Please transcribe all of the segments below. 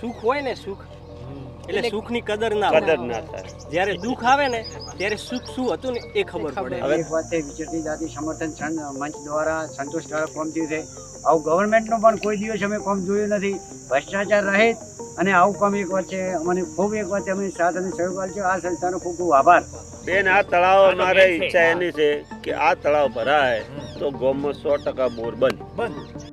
સુખ હોય ને સુખ એટલે સુખની કદર ના કદર ના થાય. જ્યારે દુઃખ આવે ને ત્યારે સુખ શું હતું ને એ ખબર પડે. હવે- એક વાત છે વિચરતી જાતિ સમર્થન મંચ દ્વારા સંતોષકારક કોમ થયું છે. આવું ગવર્મેન્ટનું પણ કોઈ દિવસ અમે કોમ જોયું નથી. ભ્રષ્ટાચાર રહે અને આવું કોમ એક વાત છે અમને ખૂબ એક વાત અમે સાથ અને સહયોગ છે આ સંસ્થાનો ખૂબ ખૂબ આભાર. બેન આ તળાવ અમારે ઈચ્છા એની છે કે આ તળાવ ભરાય તો ગોમમાં સો ટકા બોર બંધ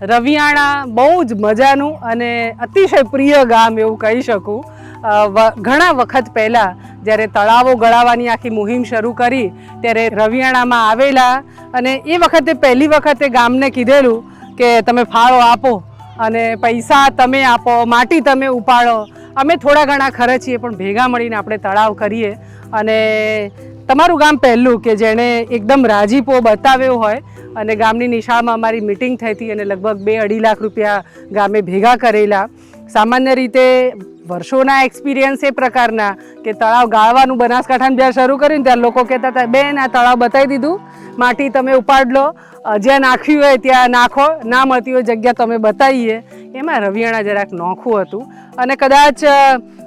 રવિયાણા બહુ જ મજાનું અને અતિશય પ્રિય ગામ એવું કહી શકું. ઘણા વખત પહેલાં જ્યારે તળાવો ગળાવાની આખી મુહિમ શરૂ કરી ત્યારે રવિયાણામાં આવેલા અને એ વખતે પહેલી વખતે ગામને કીધેલું કે તમે ફાળો આપો અને પૈસા તમે આપો, માટી તમે ઉપાડો. અમે થોડા ઘણા ખર્ચીએ પણ ભેગા મળીને આપણે તળાવ કરીએ અને તમારું ગામ પહેલું કે જેણે એકદમ રાજીપો બતાવ્યો હોય અને ગામની નિશાળમાં અમારી મિટિંગ થઈ હતી અને લગભગ બે અઢી લાખ રૂપિયા ગામે ભેગા કરેલા. સામાન્ય રીતે વર્ષોના એક્સપિરિયન્સ એ પ્રકારના કે તળાવ ગાળવાનું બનાસકાંઠાને જ્યાં શરૂ કર્યું ત્યારે લોકો કહેતા હતા, બેન, આ તળાવ બતાવી દીધું. માટી તમે ઉપાડ લો. જ્યાં નાખ્યું હોય ત્યાં નાખો. ના મળતી હોય જગ્યા તમે બતાવીએ. એમાં રવિયાણા જરાક નોખું હતું. અને કદાચ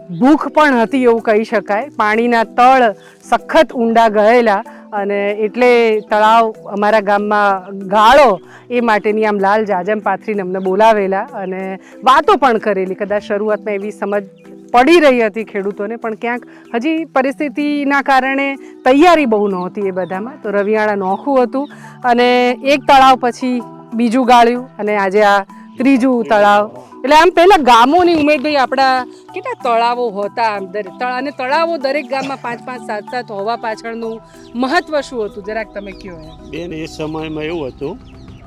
ભૂખ પણ હતી એવું કહી શકાય. પાણીના તળ સખત ઊંડા ગયેલા અને એટલે તળાવ અમારા ગામમાં ગાળો એ માટેની આમ લાલ જાજમ પાથરીને અમને બોલાવેલા અને વાતો પણ કરેલી. કદાચ શરૂઆતમાં એવી સમજ પડી રહી હતી ખેડૂતોને, પણ ક્યાંક હજી પરિસ્થિતિના કારણે તૈયારી બહુ નહોતી એ બધામાં. તો રવિયાણા નોખું હતું અને એક તળાવ પછી બીજું ગાળ્યું અને આજે આ ત્રીજું તળાવ એટલે આમ પહેલા ગામોની ઉમેદભાઈ આપણા કેટલા તળાવો હોતા આમ દરેક તળ અને તળાવો દરેક ગામમાં પાંચ પાંચ સાત સાત હોવા પાછળનું મહત્વ શું હતું? જરાક તમે કહો બેન એ સમયમાં એવું હતું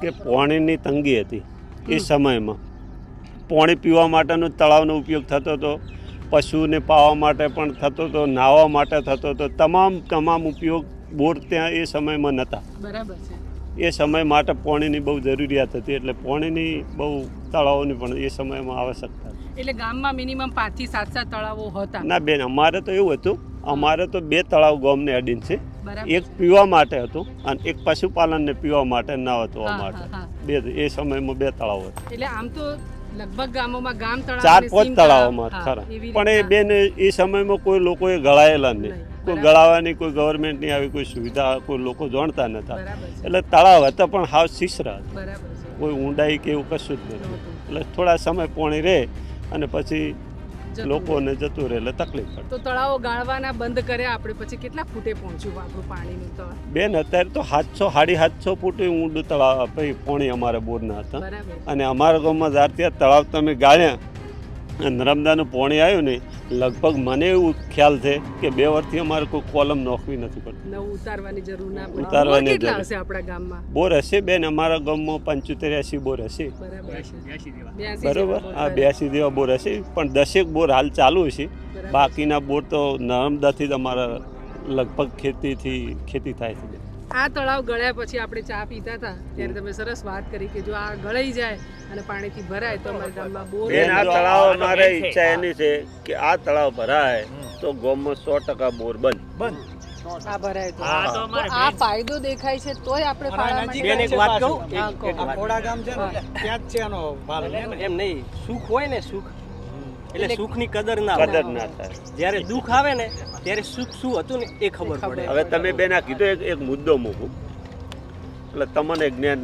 કે પાણીની તંગી હતી. એ સમયમાં પાણી પીવા માટેનો તળાવનો ઉપયોગ થતો હતો પશુને પાવા માટે પણ થતો હતો નાહવા માટે થતો હતો. તમામ તમામ ઉપયોગ બોર ત્યાં એ સમયમાં નહોતા બરાબર છે. એ સમય માટે પાણીની બહુ જરૂરિયાત હતી એટલે પાણીની બહુ તળાવોની પણ એ સમયમાં આવશ્યકતા એટલે ગામમાં મિનિમમ પાંચથી સાત સાત તળાવો હતા. ના બેન અમારે તો એવું હતું અમારે તો બે તળાવ ગામને અડીન છે. એક પીવા માટે હતું અને એક પશુપાલનને પીવા માટે નાવા ધોવા હા, માટે. બે એ સમયમાં બે તળાવ હતા. એટલે આમ તો લગભગ ગામોમાં ગામ તળાવ ચાર પાંચ તળાવોમાં તળાવ, તળાવમાં ખરા. પણ એ બેન એ સમયમાં કોઈ લોકોએ ગળાયેલા નહીં. કોઈ. ગળાવાની કોઈ ગવર્મેન્ટની આવી કોઈ સુવિધા કોઈ લોકો જાણતા નતા. એટલે તળાવ હતા પણ હાવ શિશ્ર હતા. કોઈ ઊંડાઈ કે એવું કશું જ નથી. એટલે થોડા સમય પોણી રહે અને પછી લોકોને જતું રહે એટલે તકલીફ પડે. તો તળાવો ગાળવાના બંધ કર્યા આપણે પછી કેટલા ફૂટે પહોંચ્યું આપણું પાણીનું તળ? બેન અત્યારે તો સાતસો સાડી સાતસો ફૂટ ઊંડું તળાવ પછી પોણી અમારા બોરના હતા. અને અમારા ગામમાં જ્યાર ત્યાં તળાવ તમે ગાળ્યા નર્મદાનું પોણી આવ્યું ને લગભગ મને એવું ખ્યાલ છે કે બે વર્ષથી અમારે કોઈ કોલમ નોખવી નથી પડતી. નવું ઉતારવાની જરૂર ના ઉતારવાની જરૂર. હશે આપણા ગામમાં? બોર હશે બેન અમારા ગામમાં પંચોતેર એસી બોર હશે. બરાબર આ બ્યાસી જેવા. બોર હશે. પણ દસેક બોર હાલ ચાલુ છે. બાકીના બોર તો નર્મદાથી જ અમારા લગભગ ખેતીથી ખેતી થાય છે આ તળાવ ગળ્યા પછી આપણે ચા પીતા હતા ત્યારે તમે સરસ વાત કરી કે જો આ ગળાઈ જાય અને પાણીથી ભરાય તો અમારા ગામમાં બોર બેન આ તળાવ અમારે ઈચ્છા એની છે કે આ તળાવ ભરાય તો ગામમાં સો ટકા બોર બંધ આ ભરાય તો. આ ફાયદો દેખાય છે તોય આપણે ફાળા એક વાત કહું એક- કહો. એક વાત. ખોડા ગામ છે ને ત્યાં જ છે એનો એમ નહીં. સુખ હોય ને સુખ. એટલે સુખની કદર ના કદર હોય ના થાય. જ્યારે દુઃખ આવે ને ત્યારે સુખ શું હતું ને એ ખબર પડે. હવે તમે બેન આ કીધો એક મુદ્દો મૂકું. એટલે તમને જ્ઞાન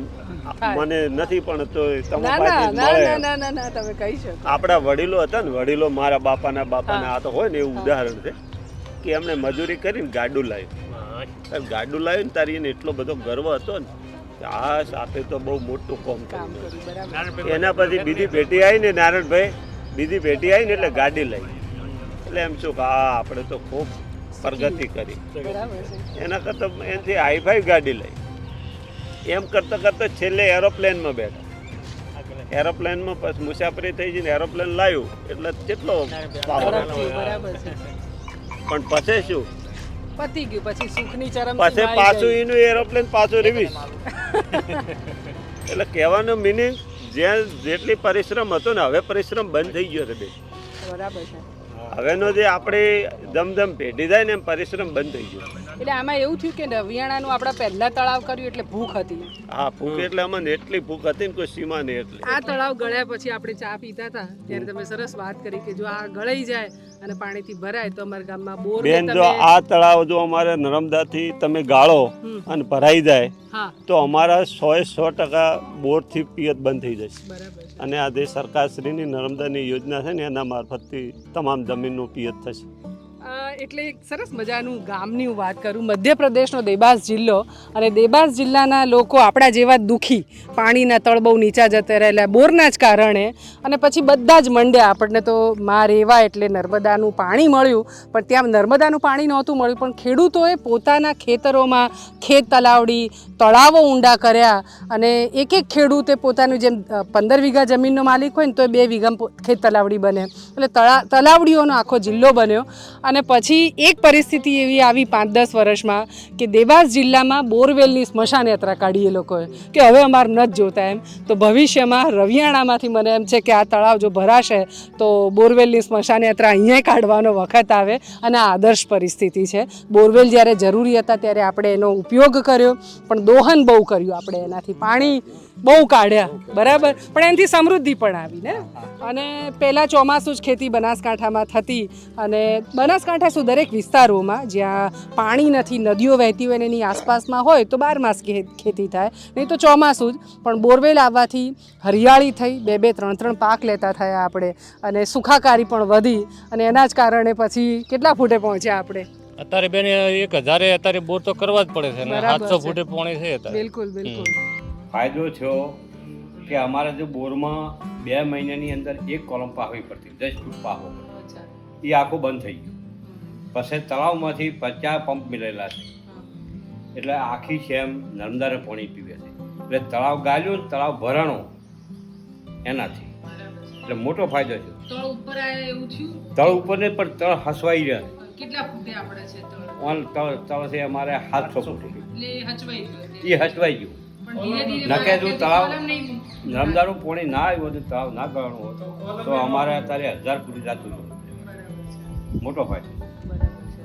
મને નથી પણ તો ના તમારા ના પાસેથી ના મળે. ના ના ના તમે કહી શકો. આપણા વડીલો હતા ને વડીલો મારા બાપાના બાપાના આ તો હોય ને એવું ઉદાહરણ છે કે એમણે મજૂરી કરીને ગાડું લાવ્યું. ગાડું લાવ્યું ને તારી એને એટલો બધો ગર્વ હતો ને આ સાથે તો બહુ મોટું કામ કર્યું. એના પછી બીજી પેટી આવી ને નારાયણભાઈ બીજી ભેટી આવી ને એટલે ગાડી લઈ. એટલે એમ શું કે હા આપણે તો ખૂબ પ્રગતિ કરી. એના કરતાં એનાથી હાઈફાઈ ગાડી લઈ. એમ કરતાં કરતાં છેલ્લે એરોપ્લેનમાં બેઠા. એરોપ્લેનમાં પછી મુસાફરી થઈ જઈને એરોપ્લેન લાવ્યું એટલે કેટલો પણ પછી શું? પતી ગયું પછી સુખની ચરમ પછી પાછું એનું એરોપ્લેન પાછું રિવીઝ એટલે કહેવાનો મિનિંગ જ્યાં જેટલી પરિશ્રમ હતો ને હવે પરિશ્રમ બંધ થઈ ગયો છે બે. બરાબર છે. હવેનો જે આપણે દમદમ પેઢી થાય ને એમ પરિશ્રમ બંધ થઈ ગયો. એટલે આમાં એવું થયું કે રવિયાણાનું આપણે પહેલા તળાવ કર્યું એટલે ભૂખ હતી. હા ભૂખ એટલે અમને એટલી ભૂખ હતી ને કોઈ સીમા નહીં એટલે. આ તળાવ ગળ્યા પછી આપણે ચા પીતા હતા ત્યારે તમે સરસ વાત કરી કે જો આ ગળાઈ જાય અને પાણીથી ભરાય તો અમારા ગામમાં બોર બેન જો આ તળાવ જો અમારે નર્મદાથી તમે ગાળો અને ભરાઈ જાય તો અમારા સોએ સો ટકા બોરથી પિયત બંધ થઈ જશે. અને આ જે સરકારશ્રીની નર્મદાની યોજના છે ને એના મારફતથી તમામ જમીનનું પિયત થશે. એટલે એક સરસ મજાનું ગામની હું વાત કરું. મધ્યપ્રદેશનો દેબાસ જિલ્લો અને દેબાસ જિલ્લાના લોકો આપણા જેવા દુઃખી. પાણીના તળ બહુ નીચા જતા રહેલા, બોરના જ કારણે. અને પછી બધા જ મંડ્યા આપણને તો માં રેવા એટલે નર્મદાનું પાણી મળ્યું. પણ ત્યાં નર્મદાનું પાણી નહોતું મળ્યું. પણ ખેડૂતોએ પોતાના ખેતરોમાં ખેત તલાવડી, તળાવો ઊંડા કર્યા. અને એક એક ખેડૂતે પોતાનું જેમ પંદર વીઘા જમીનનો માલિક હોય ને તો એ બે વીઘા ખેત તલાવડી બને. એટલે તળા, તલાવડીઓનો આખો જિલ્લો બન્યો. અને પછી એક પરિસ્થિતિ એવી આવી પાંચ દસ વર્ષમાં કે દેવાસ જિલ્લામાં બોરવેલની સ્મશાન યાત્રા કાઢી એ લોકોએ, કે હવે અમારે નથી જોતા એમ. તો ભવિષ્યમાં રવિયાણામાંથી મને એમ છે કે આ તળાવ જો ભરાશે તો બોરવેલની સ્મશાન યાત્રા અહીંયા કાઢવાનો વખત આવે અને આ આદર્શ પરિસ્થિતિ છે. બોરવેલ જ્યારે જરૂરી હતા ત્યારે આપણે એનો ઉપયોગ કર્યો, પણ દોહન બહુ કર્યું આપણે એનાથી. પાણી બહુ કાઢ્યા બરાબર? પણ એનાથી સમૃદ્ધિ પણ આવી ને? અને પહેલાં ચોમાસું જ ખેતી બનાસકાંઠામાં થતી અને બનાસકાંઠા શું દરેક વિસ્તારોમાં જ્યાં પાણી નથી નદીઓ વહેતી હોય ને એની આસપાસમાં હોય તો બાર માસ ખેતી થાય. નહીં તો ચોમાસું જ પણ બોરવેલ આવવાથી હરિયાળી થઈ બે બે ત્રણ ત્રણ પાક લેતા થયા આપણે અને સુખાકારી પણ વધી અને એના જ કારણે પછી કેટલા ફૂટે પહોંચ્યા આપણે? અત્યારે બેન એક હજારે અત્યારે બોર તો કરવા જ પડે છે સાતસો ફૂટે પોણે છે બિલકુલ બિલકુલ. ફાયદો થયો કે અમારે જે બોરમાં બે મહિનાની અંદર એક કોલમ પાહવી પડતી દસ ફૂટ પાહો એ આખું બંધ થઈ ગયું. પછી તળાવમાંથી પચાસ પંપ મિલેલા છે. એટલે આખી શેમ નર્મદાને પાણી પીવે છે. એટલે તળાવ ગાલ્યું તળાવ ભરાણો એનાથી. એટલે મોટો ફાયદો છે તળ ઉપર આયા એવું થયું? તળ ઉપર ને પણ તળ હસવાઈ રહ્યા કેટલા ફૂટે આપણે છે તળ? તળ તળ છે અમારે સાતસો ફૂટ. એ હચવાઈ ગયું. નકે જો તળાવ નર્મદાનું પાણી ના આવ્યું હતું તળાવ ના ગળવાનું હોત. તો અમારે અત્યારે હજાર ફૂટ જતું હતું મોટો ફાયદો.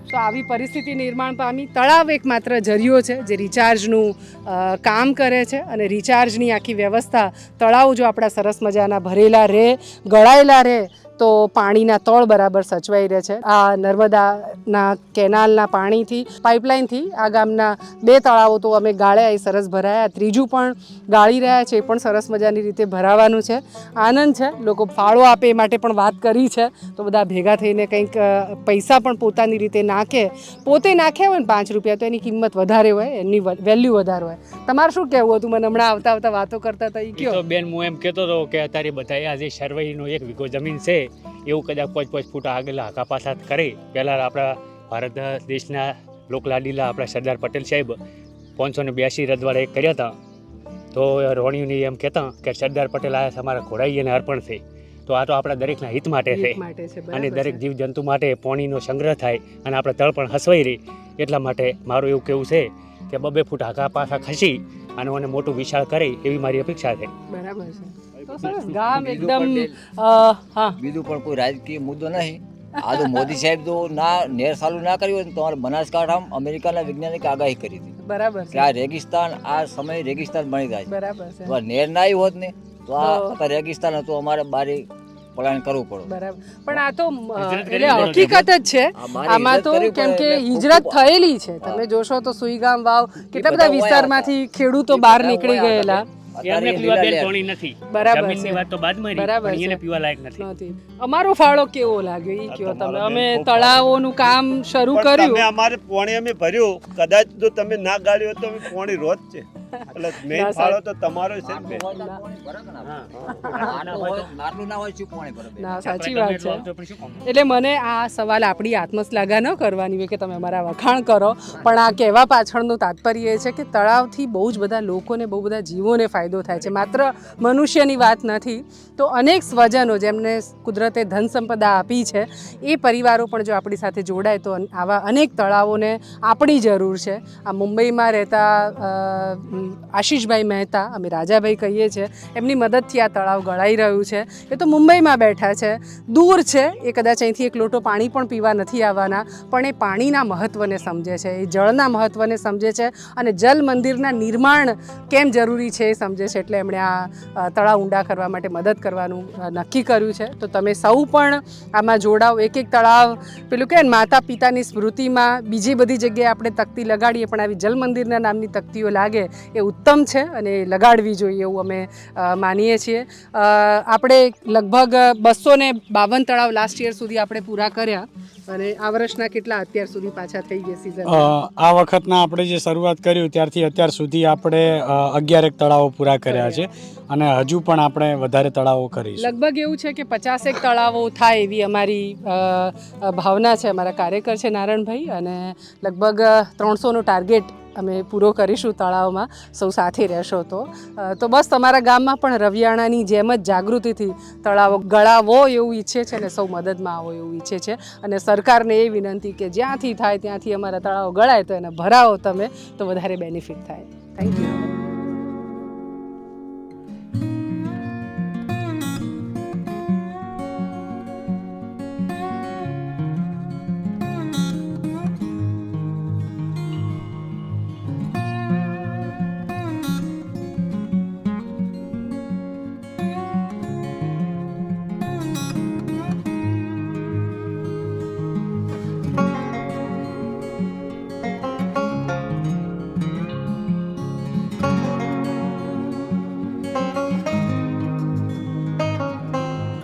તો આવી પરિસ્થિતિ નિર્માણ પામી તળાવ એક માત્ર જરિયો છે જે રિચાર્જનું કામ કરે છે અને રિચાર્જની આખી વ્યવસ્થા તળાવ જો આપણા સરસ મજાના ભરેલા રહે ગળાયેલા રહે તો પાણીના તળ બરાબર સચવાઈ રહે છે. આ નર્મદાના કેનાલના પાણીથી પાઇપલાઇનથી આ ગામના બે તળાવો તો અમે ગાળ્યા એ સરસ ભરાયા. ત્રીજું પણ ગાળી રહ્યા છે એ પણ સરસ મજાની રીતે ભરાવાનું છે. આનંદ છે લોકો ફાળો આપે એ માટે પણ વાત કરી છે. તો બધા ભેગા થઈને કંઈક પૈસા પણ પોતાની રીતે નાખે. પોતે નાખ્યા હોય ને પાંચ રૂપિયા તો એની કિંમત વધારે હોય એની વેલ્યુ વધારે હોય. તમારે શું કહેવું હતું? મને હમણાં આવતા આવતા વાતો કરતા હતા એ કયો? બેન હું એમ કહેતો હતો કે અત્યારે બધા આજે જે એક વીઘો જમીન છે. એવું કદાચ પાંચ પાંચ ફૂટ આગળ હાકા પાછા કરી. પહેલાં આપણા ભારત દેશના લોકલાડીલા આપણા સરદાર પટેલ સાહેબ પાંચસો ને બ્યાસી રદવાડે કર્યા હતા. તો રોણીઓને એમ કહેતા કે સરદાર પટેલ આ તમારા ઘોડાઈ અને અર્પણ છે. તો આ તો આપણા દરેકના હિત માટે છે. હિત માટે છે અને દરેક જીવજંતુ માટે પાણીનો સંગ્રહ થાય અને આપણે તળ પણ હસવાઈ રહી. એટલા માટે મારું એવું કહેવું છે કે બબે ફૂટ હાકા પાછા ખસી અને મને મોટું વિશાળ કરે એવી મારી અપેક્ષા છે. બરાબર છે. તો સરસ. ગામ બીજું એકદમ પણ હા. બીજું પણ કોઈ રાજકીય મુદ્દો નહીં. આ તો મોદી સાહેબ તો ના નેર ચાલુ ના કર્યું હોય ને તો અમારે બનાસકાંઠામાં અમેરિકાના વૈજ્ઞાનિક આગાહી કરી હતી. બરાબર કે આ રેગિસ્તાન આ સમયે રેગિસ્તાન બની જાય બરાબર છે. નેર ના આવ્યું હોત ને તો આ રેગિસ્તાન હતું અમારે બારી પલાયન કરવું પડે. બરાબર. પણ આ તો એટલે હકીકત જ છે. આમાં તો કેમ કે હિજરત થયેલી છે. તમે જોશો તો સુઈગામ વાવ કેટલા બધા વિસ્તારમાંથી ખેડૂતો બહાર નીકળી ગયેલા. અમારો ફાળો કેવો લાગ્યો? એ કયો તમે? અમે તળાવોનું કામ શરૂ કર્યું. અમારે પોણી અમે ભર્યું. કદાચ જો તમે ના ગાળ્યું તો અમે પોણી રોજ છે. એટલે મેઈન ના, ફાળો તો તમારો છે ને ના સાચી વાત છે? એટલે મને આ સવાલ આપણી આત્મશ્લાઘા ન કરવાની હોય કે તમે અમારા વખાણ કરો. પણ આ કહેવા પાછળનું તાત્પર્ય એ છે કે તળાવથી બહુ જ બધા લોકોને બહુ બધા જીવોને ફાયદો થાય છે. માત્ર મનુષ્યની વાત નથી તો અનેક સ્વજનો જેમને કુદરતે ધન સંપદા આપી છે એ પરિવારો પણ જો આપણી સાથે જોડાય તો આવા અનેક તળાવોને આપણી જરૂર છે. આ મુંબઈમાં રહેતા આશીષભાઈ મહેતા અમે રાજાભાઈ કહીએ છીએ. એમની મદદથી આ તળાવ ગળાઈ રહ્યું છે. એ તો મુંબઈમાં બેઠા છે. દૂર છે. એ કદાચ અહીંથી એક લોટો પાણી પણ પીવા નથી આવવાના, પણ એ પાણીના મહત્ત્વને સમજે છે. એ જળના મહત્ત્વને સમજે છે અને જલ મંદિરના નિર્માણ કેમ જરૂરી છે એ સમજે છે. એટલે એમણે આ તળાવ ઊંડા કરવા માટે મદદ કરવાનું નક્કી કર્યું છે. તો તમે સૌ પણ આમાં જોડાઓ. એક એક તળાવ, પેલું કે માતા પિતાની સ્મૃતિમાં બીજી બધી જગ્યાએ આપણે તકતી લગાડીએ પણ આવી જલ મંદિરના નામની તકતીઓ લાગે એ ઉત્તમ છે અને એ લગાડવી જોઈએ એવું અમે માનીએ છીએ. આપણે લગભગ બસો ને બાવન તળાવ લાસ્ટ યર સુધી આપણે પૂરા કર્યા અને આ વર્ષના કેટલા અત્યાર સુધી પાછા થઈ ગયા સિઝન આ વખતના આપણે જે શરૂઆત કર્યું ત્યારથી અત્યાર સુધી આપણે અગિયારેક તળાવો પૂરા કર્યા છે અને હજુ પણ આપણે વધારે તળાવો કરી લગભગ એવું છે કે પચાસેક તળાવો થાય એવી અમારી ભાવના છે અમારા કાર્યકર છે નારાયણભાઈ અને લગભગ ત્રણસોનો ટાર્ગેટ અમે પૂરો કરીશું તળાવમાં, સૌ સાથે રહેશો તો. તો બસ તમારા ગામમાં પણ રવિયાણાની જેમ જ જાગૃતિથી તળાવો ગળાવો એવું ઈચ્છે છે ને સૌ મદદમાં આવો એવું ઈચ્છે છે. અને સરકારને એ વિનંતી કે જ્યાંથી થાય ત્યાંથી અમારા તળાવો ગળાય તો એને ભરાવો તમે, તો વધારે બેનિફિટ થાય. Thank you